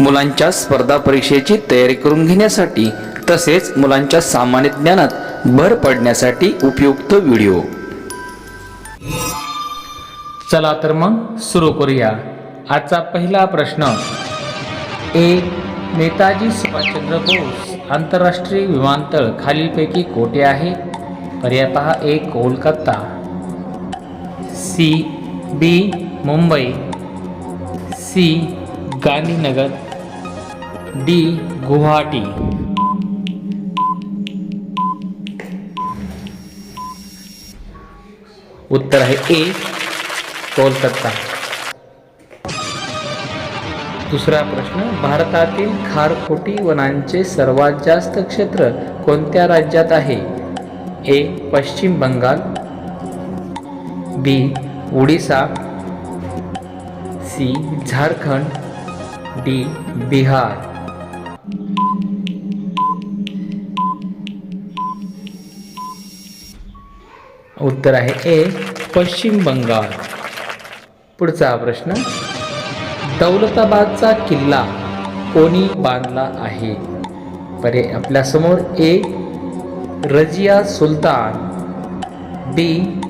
मुलांच्या स्पर्धा परीक्षेची तयारी करून घेण्यासाठी तसेच मुलांच्या सामान्य ज्ञानात भर पडण्यासाठी उपयुक्त व्हिडिओ. चला तर मग सुरू करूया. आजचा पहिला प्रश्न. ए. नेताजी सुभाषचंद्र बोस आंतरराष्ट्रीय विमानतळ खालीलपैकी कोठे आहे? पर्याय पहा A. Kolkata. C. B. Mumbai. C. Gandhinagar. D Guwahati. उत्तर आहे ए कोलकाता. दुसरा प्रश्न भारतातील खारफोटी वनांचे सर्वात जास्त क्षेत्र कोणत्या राज्यात आहे? A Paschim Bangal. B Odisha. C Jharkhand. D Bihar. उत्तर आहे ए पश्चिम बंगाल. पुढचा प्रश्न दौलताबादचा किल्ला कोणी बांधला आहे? पर्याय आपल्यासमोर A Razia Sultan B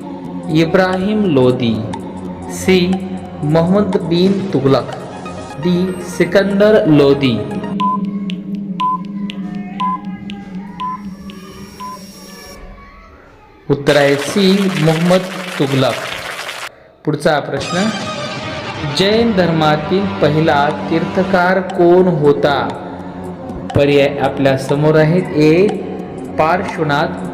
Ibrahim Lodi C Mohammad bin Tughlaq D Sikandar Lodi. उत्तर आहे सी. मोहम्मद तुगलक. पुढचा प्रश्न जैन धर्मातील पहिला तीर्थकार कोण होता? पर्याय आपल्यासमोर आहेत. A. Parshvanath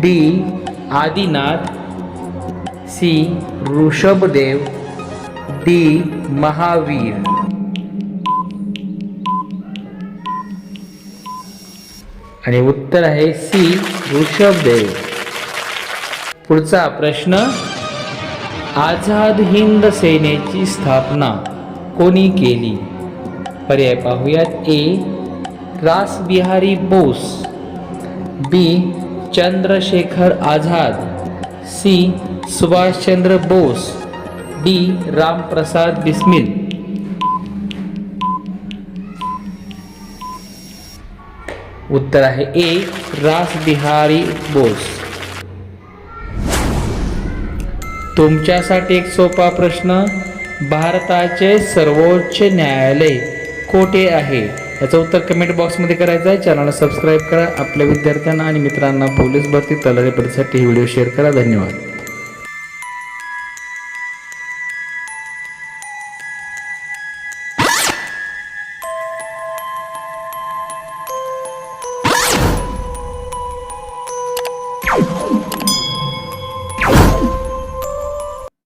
B. Adinath C. Rishabhdev D. Mahavir. आणि उत्तर आहे सी ऋषभदेव. पुढचा प्रश्न आझाद हिंद सेनेची स्थापना कोणी केली? पर्याय पाहूयात A Rashbehari Bose B Chandrashekhar Azad C Subhashchandra Bose D Ramprasad Bismil. उत्तर आहे ए रासबिहारी बोस. तुमच्यासाठी एक सोपा प्रश्न. भारताचे सर्वोच्च न्यायालय कोठे आहे? याचं उत्तर कमेंट बॉक्समध्ये करायचं आहे. चॅनलला सबस्क्राईब करा. आपल्या विद्यार्थ्यांना आणि मित्रांना पोलीस भरती तलाठी परीक्षेसाठी ही व्हिडिओ शेअर करा. धन्यवाद.